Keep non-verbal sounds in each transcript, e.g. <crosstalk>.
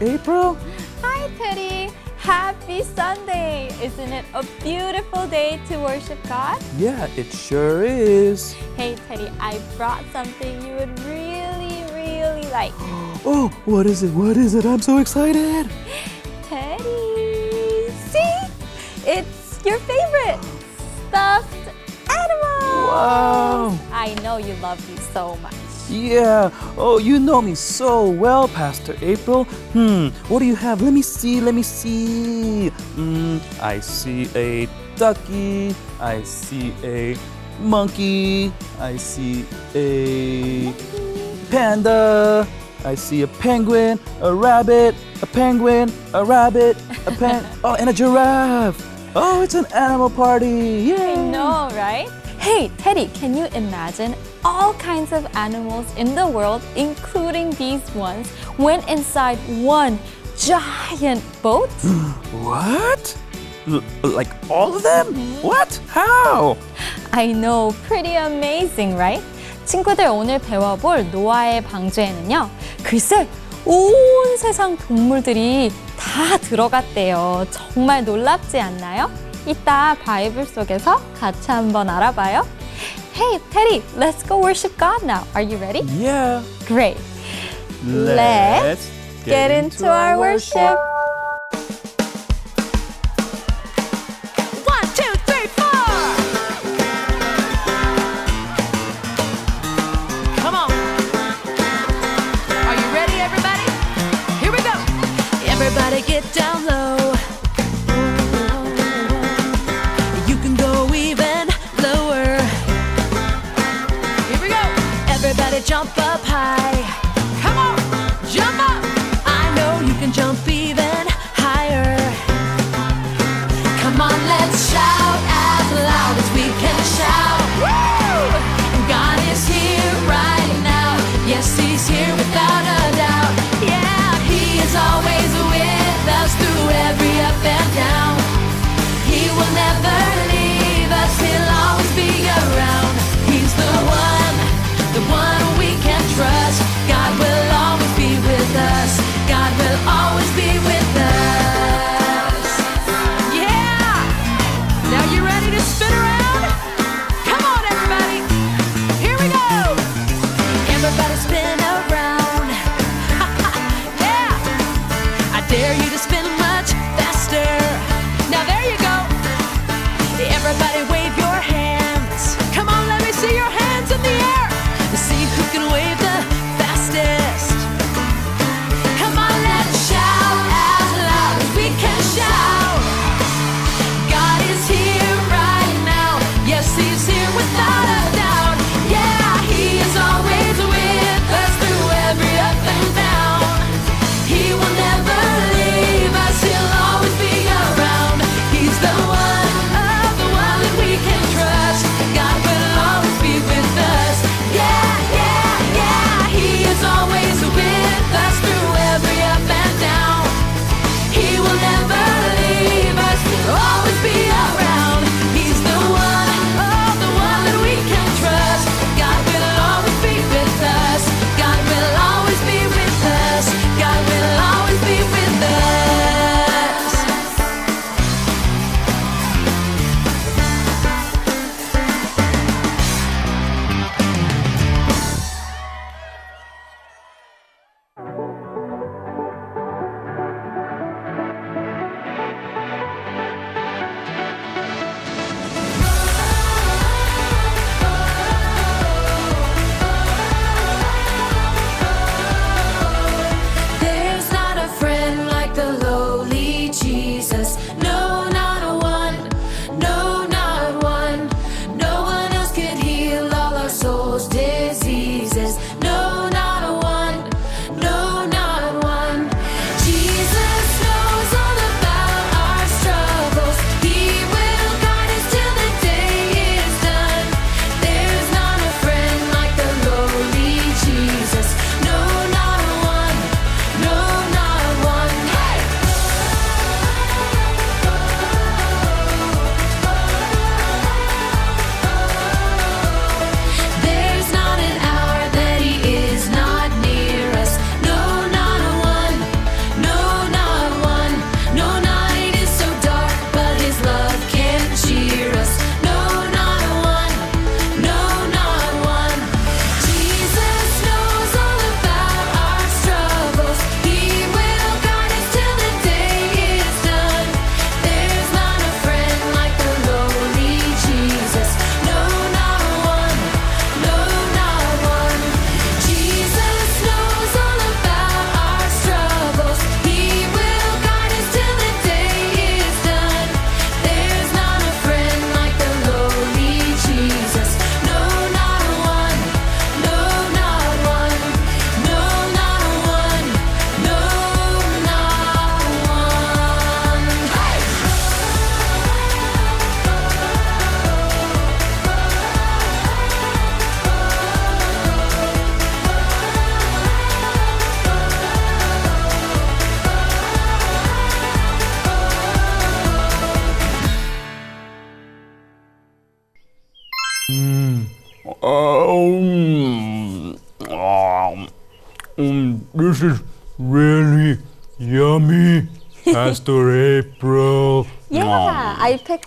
April. Hi, Teddy. Happy Sunday. Isn't it a beautiful day to worship God? Yeah, it sure is. Hey, Teddy, I brought something you would really, really like. <gasps> Oh, what is it? What is it? I'm so excited. <gasps> Teddy, see? It's your favorite stuffed animal. Wow. I know you love these so much. Yeah. Oh, you know me so well, Pastor April. Hmm. What do you have? Let me see. Let me see. Hmm. I see a ducky. I see a monkey. I see a panda. I see a penguin, a rabbit, a penguin, a rabbit, a <laughs> pen. oh, and a giraffe. Oh, it's an animal party. Yay. I know, right? Hey, Teddy, can you imagine all kinds of animals in the world, including these ones, went inside one giant boat? What? L- like all of them? What? How? I know, pretty amazing, right? 친구들 오늘 배워볼 노아의 방주에는요, 글쎄, 온 세상 동물들이 다 들어갔대요. 정말 놀랍지 않나요? 이따 바이블 속에서 같이 한번 알아봐요. Hey, Teddy, let's go worship God now. Are you ready? Yeah. Great. Let's Get into our worship.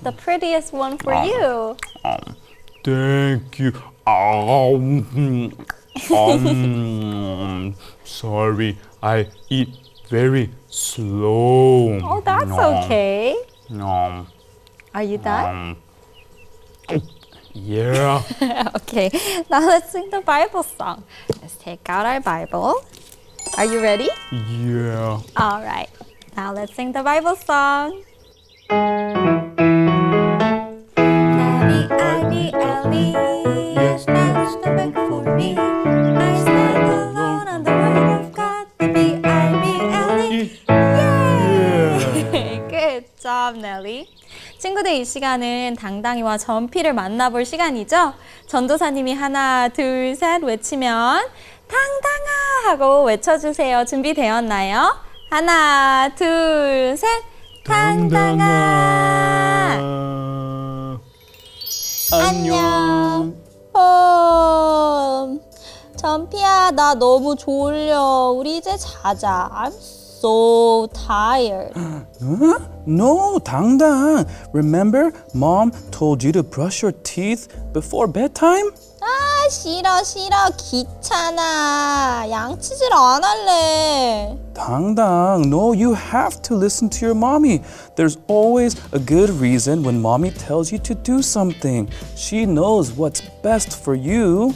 The prettiest one for you. Thank you. Um, um, sorry, I eat very slow. Oh, that's okay. Um, Are you done? yeah. <laughs> Okay, now let's sing the Bible song. Let's take out our Bible. Are you ready? Yeah. All right. Now let's sing the Bible song. Good job, Nelly. 친구들 이 시간은 당당이와 전피를 만나볼 시간이죠. 전도사님이 하나, 둘, 셋 외치면 당당아 하고 외쳐주세요. 준비되었나요? 하나, 둘, 셋. 당당아. 전피야, 나 너무 졸려. 우리 이제 자자. I'm so tired. Huh? No, 당당. Remember, mom told you to brush your teeth before bedtime? 아, 싫어, 싫어. 귀찮아. 양치질 안 할래. 당당. No, you have to listen to your mommy. There's always a good reason when mommy tells you to do something. She knows what's best for you.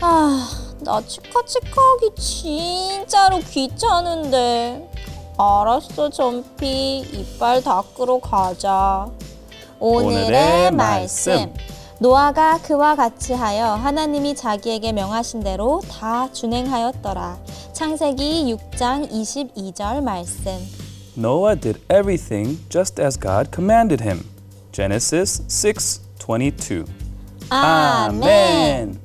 아, 나 치카치카하기 진짜로 귀찮은데. 알았어, 전피. 이빨 닦으러 가자. 오늘의, 오늘의 말씀. 말씀. 노아가 그와 같이 하여 하나님이 자기에게 명하신 대로 다 준행하였더라. 창세기 6장 22절 말씀. Noah did everything just as God commanded him. Genesis 6:22. 아멘.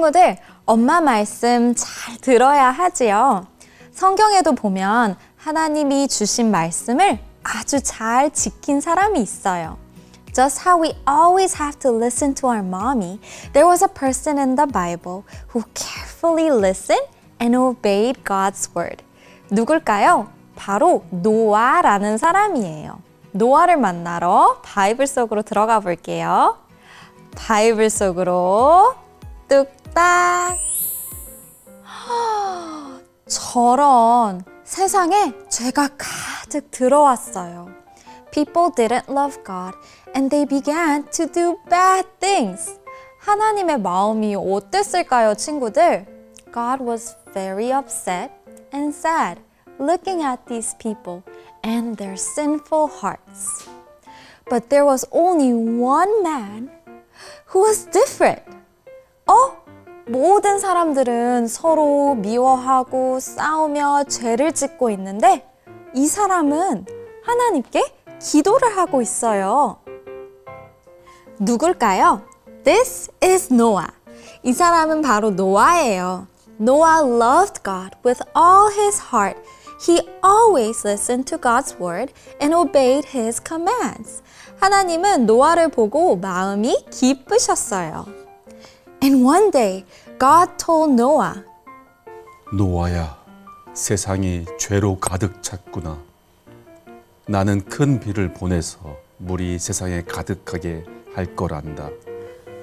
친구들, 엄마 말씀 잘 들어야 하지요. 성경에도 보면 하나님이 주신 말씀을 아주 잘 지킨 사람이 있어요. Just how we always have to listen to our mommy, there was a person in the Bible who carefully listened and obeyed God's word. 누굴까요? 바로 노아라는 사람이에요. 노아를 만나러 바이블 속으로 들어가 볼게요. 바이블 속으로 뚝 딱. <gasps> 저런 세상에 죄가 가득 들어왔어요. People didn't love God and they began to do bad things. 하나님의 마음이 어땠을까요, 친구들? God was very upset and sad looking at these people and their sinful hearts. But there was only one man who was different. 어? 모든 사람들은 서로 미워하고 싸우며 죄를 짓고 있는데 이 사람은 하나님께 기도를 하고 있어요. 누굴까요? This is Noah. 이 사람은 바로 노아예요. Noah loved God with all his heart. He always listened to God's word and obeyed his commands. 하나님은 노아를 보고 마음이 기쁘셨어요. And one day, God told Noah, 노아야, 세상이 죄로 가득 찼구나. 나는 큰 비를 보내서 물이 세상에 가득하게 할 거란다.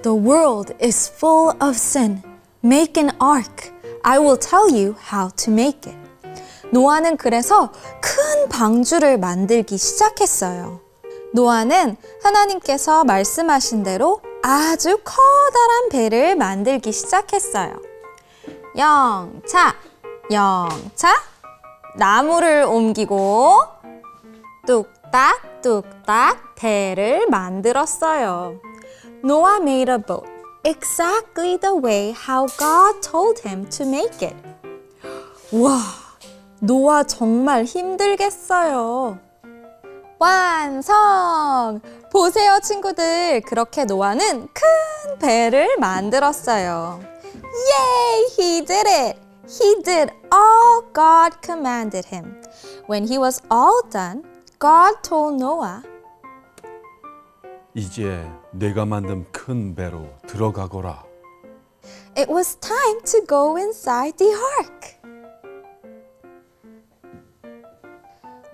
The world is full of sin. Make an ark. I will tell you how to make it. 노아는 그래서 큰 방주를 만들기 시작했어요. 노아는 하나님께서 말씀하신 대로 아주 커다란 배를 만들기 시작했어요. 영차, 영차, 나무를 옮기고 뚝딱, 뚝딱 배를 만들었어요. Noah made a boat exactly the way how God told him to make it. 와, 노아 정말 힘들겠어요. 완성! 보세요, 친구들. 그렇게 노아는 큰 배를 만들었어요. Yay! He did it! He did all God commanded him. When he was all done, God told Noah 이제 내가 만든 큰 배로 들어가거라. It was time to go inside the ark.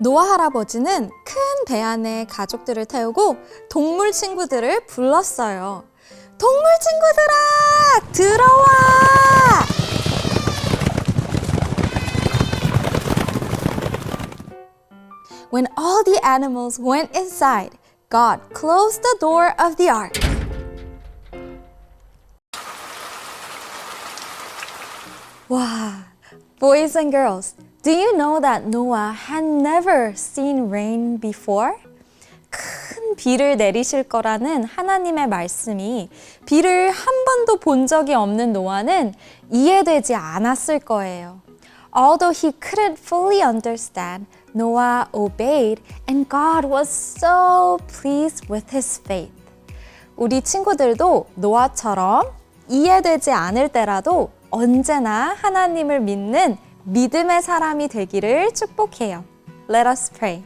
노아 할아버지는 큰 배 안에 가족들을 태우고 동물 친구들을 불렀어요. 동물 친구들아, 들어와! When all the animals went inside, God closed the door of the ark. Wow, boys and girls, do you know that Noah had never seen rain before? 큰 비를 내리실 거라는 하나님의 말씀이 비를 한 번도 본 적이 없는 노아는 이해되지 않았을 거예요. Although he couldn't fully understand, Noah obeyed and God was so pleased with his faith. 우리 친구들도 노아처럼 이해되지 않을 때라도 언제나 하나님을 믿는 믿음의 사람이 되기를 축복해요. Let us pray.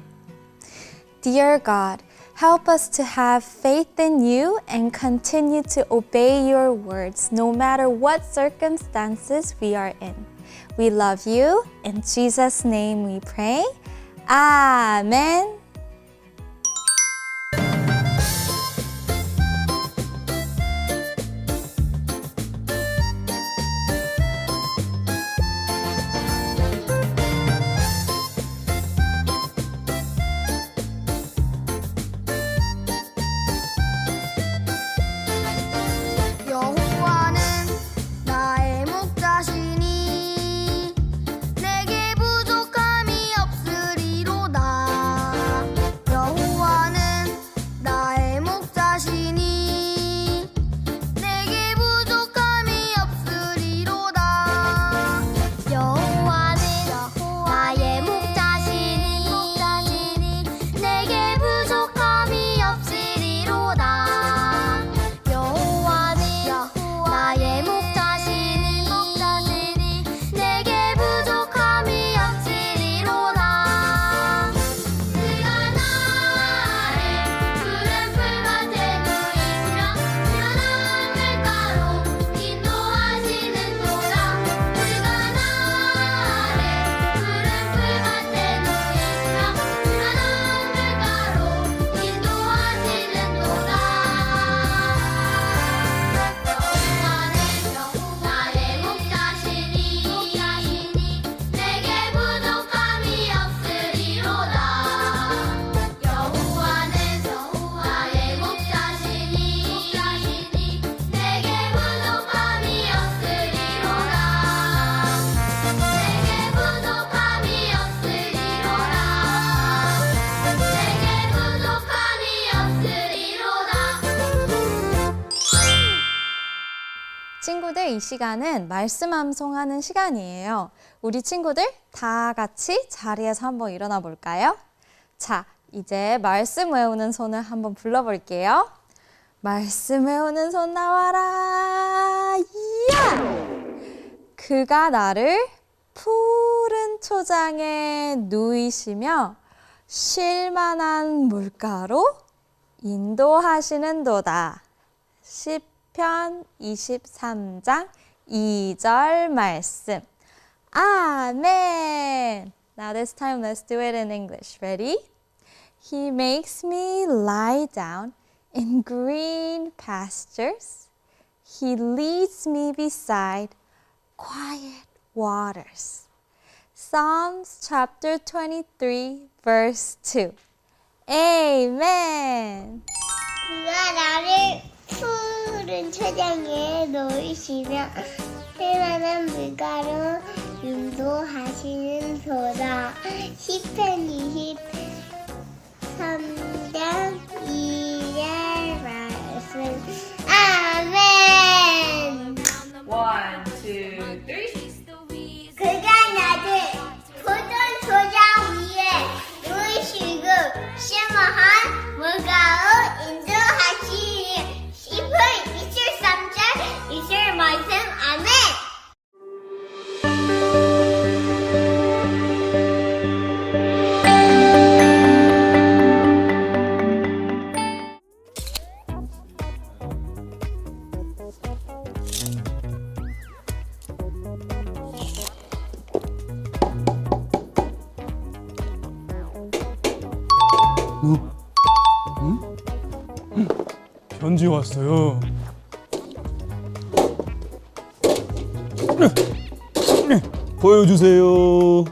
Dear God, help us to have faith in you and continue to obey your words no matter what circumstances we are in. We love you. In Jesus' name we pray. Amen. 시간은 말씀 암송하는 시간이에요. 우리 친구들 다 같이 자리에서 한번 일어나 볼까요? 자, 이제 말씀 외우는 손을 한번 불러볼게요. 말씀 외우는 손 나와라. 이야! 그가 나를 푸른 초장에 누이시며 쉴만한 물가로 인도하시는도다. 시편 23장 2절 말씀. 아멘. Now this time let's do it in English. Ready? He makes me lie down in green pastures. He leads me beside quiet waters. Psalms chapter 23 verse 2. Amen. 푸른 초장에 놓으시며 편안한 물가로 인도하시는 도다. 10편 23장 2 응? 편지 왔어요. 보여주세요.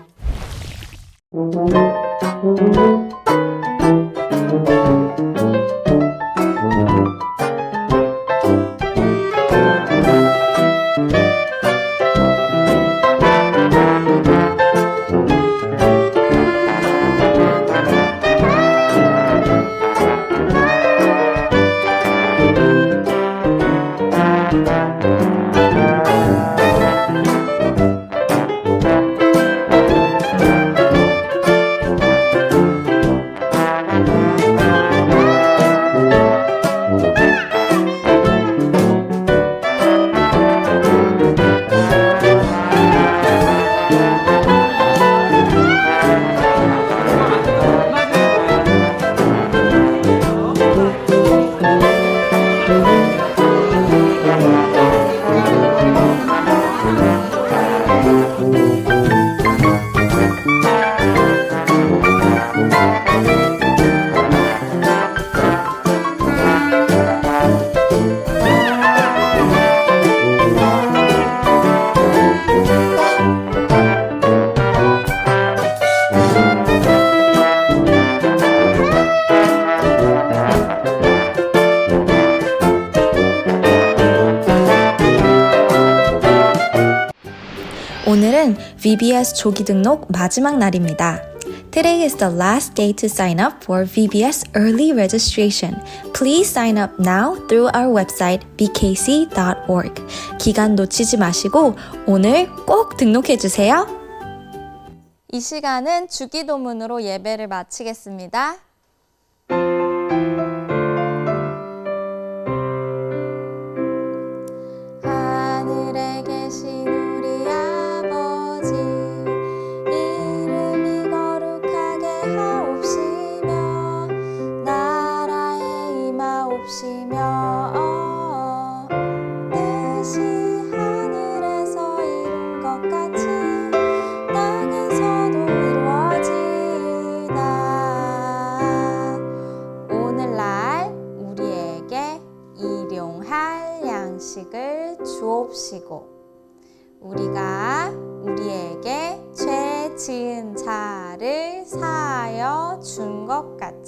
오늘은 VBS 조기 등록 마지막 날입니다. Today is the last day to sign up for VBS early registration. Please sign up now through our website bkc.org. 기간 놓치지 마시고 오늘 꼭 등록해 주세요. 이 시간은 주기도문으로 예배를 마치겠습니다.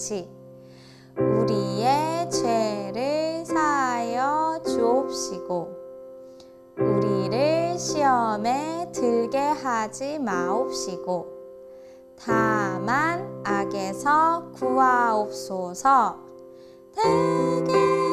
같이 우리의 죄를 사하여 주옵시고 우리를 시험에 들게 하지 마옵시고 다만 악에서 구하옵소서. 대개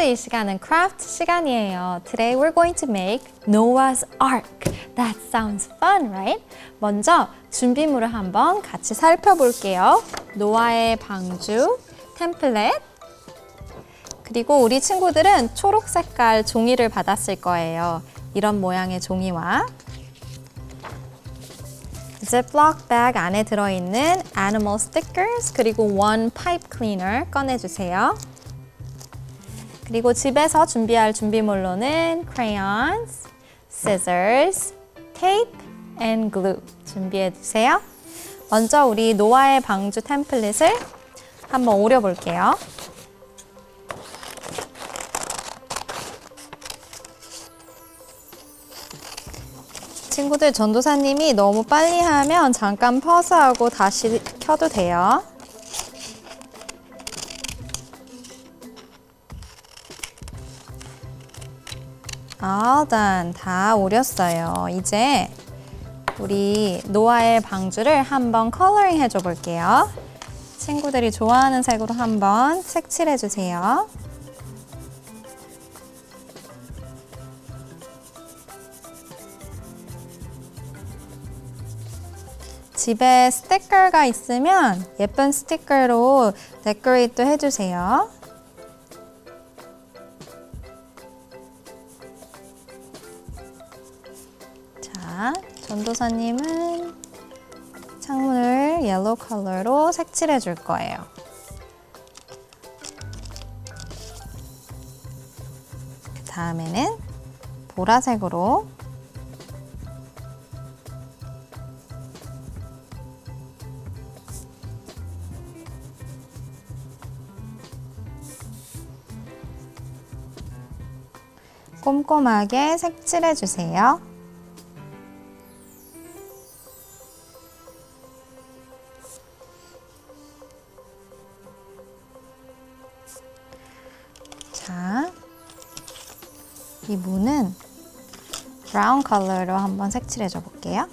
친구들 이 시간은 크래프트 시간이에요. Today we're going to make Noah's Ark. That sounds fun, right? 먼저 준비물을 한번 같이 살펴볼게요. 노아의 방주, 템플릿, 그리고 우리 친구들은 초록 색깔 종이를 받았을 거예요. 이런 모양의 종이와 Ziploc bag 안에 들어있는 animal stickers 그리고 one pipe cleaner 꺼내주세요. 그리고 집에서 준비할 준비물로는 crayons, scissors, tape, and glue 준비해 주세요. 먼저 우리 노아의 방주 템플릿을 한번 오려 볼게요. 친구들 전도사님이 너무 빨리 하면 잠깐 퍼스하고 다시 켜도 돼요. 아, 단, 다 오렸어요. 이제 우리 노아의 방주를 한번 컬러링 해줘 볼게요. 친구들이 좋아하는 색으로 한번 색칠해 주세요. 집에 스티커가 있으면 예쁜 스티커로 데코레이트 해주세요. 자, 전도사님은 창문을 옐로우 컬러로 색칠해 줄 거예요. 그 다음에는 보라색으로 꼼꼼하게 색칠해 주세요. 브라운 컬러로 한번 색칠해 줘 볼게요.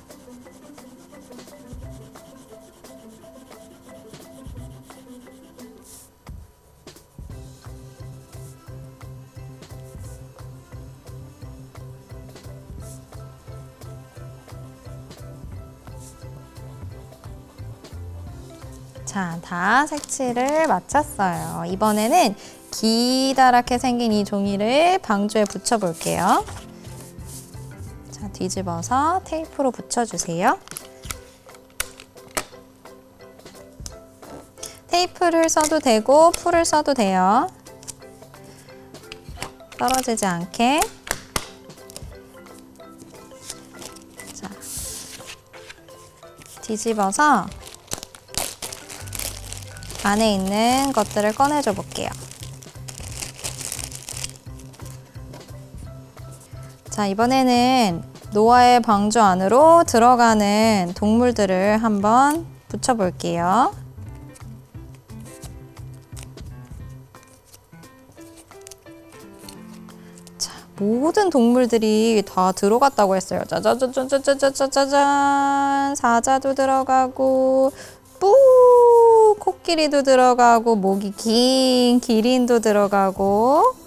자, 다 색칠을 마쳤어요. 이번에는 기다랗게 생긴 이 종이를 방주에 붙여 볼게요. 자, 뒤집어서 테이프로 붙여주세요. 테이프를 써도 되고 풀을 써도 돼요. 떨어지지 않게. 자, 뒤집어서 안에 있는 것들을 꺼내줘 볼게요. 자, 이번에는 노아의 방주 안으로 들어가는 동물들을 한번 붙여볼게요. 자, 모든 동물들이 다 들어갔다고 했어요. 짜자자자자자자자잔. 사자도 들어가고, 뿌! 코끼리도 들어가고, 목이 긴 기린도 들어가고,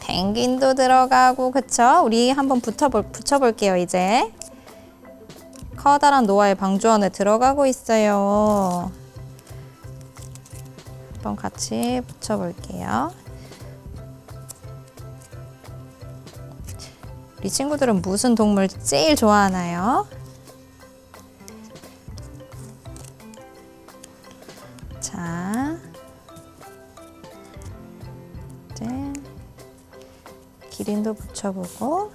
펭귄도 들어가고 그쵸? 우리 한번 붙여볼, 붙여볼게요 이제 커다란 노아의 방주 안에 들어가고 있어요 한번 같이 붙여볼게요 우리 친구들은 무슨 동물 제일 좋아하나요? 붙여보고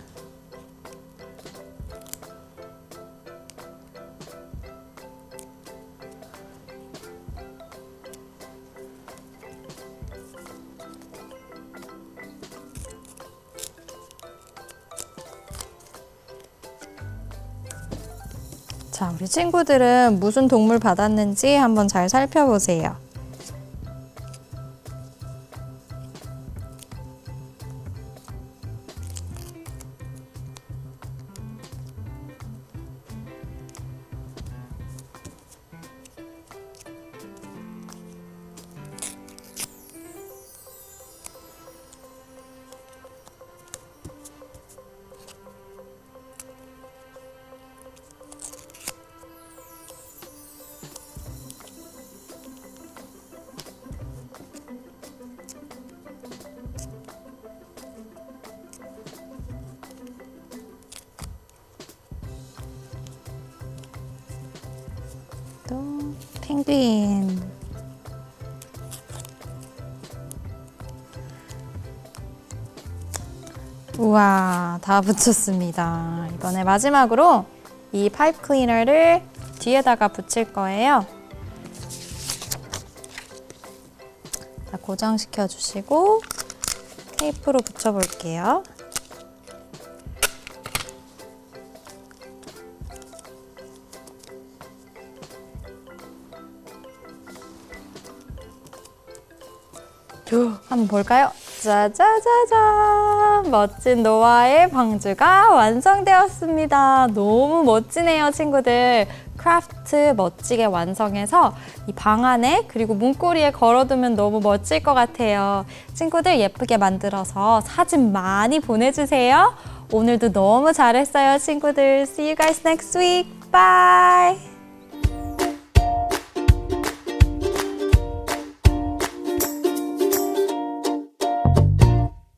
자, 우리 친구들은 무슨 동물 받았는지 한번 잘 살펴보세요. 펭귄. 우와, 다 붙였습니다. 이번에 마지막으로 이 파이프 클리너를 뒤에다가 붙일 거예요. 자, 고정시켜 주시고 테이프로 붙여 볼게요. 한번 볼까요? 짜자자잔! 멋진 노아의 방주가 완성되었습니다. 너무 멋지네요, 친구들. 크라프트 멋지게 완성해서 이 방 안에 그리고 문고리에 걸어두면 너무 멋질 것 같아요. 친구들 예쁘게 만들어서 사진 많이 보내주세요. 오늘도 너무 잘했어요, 친구들. See you guys next week. Bye!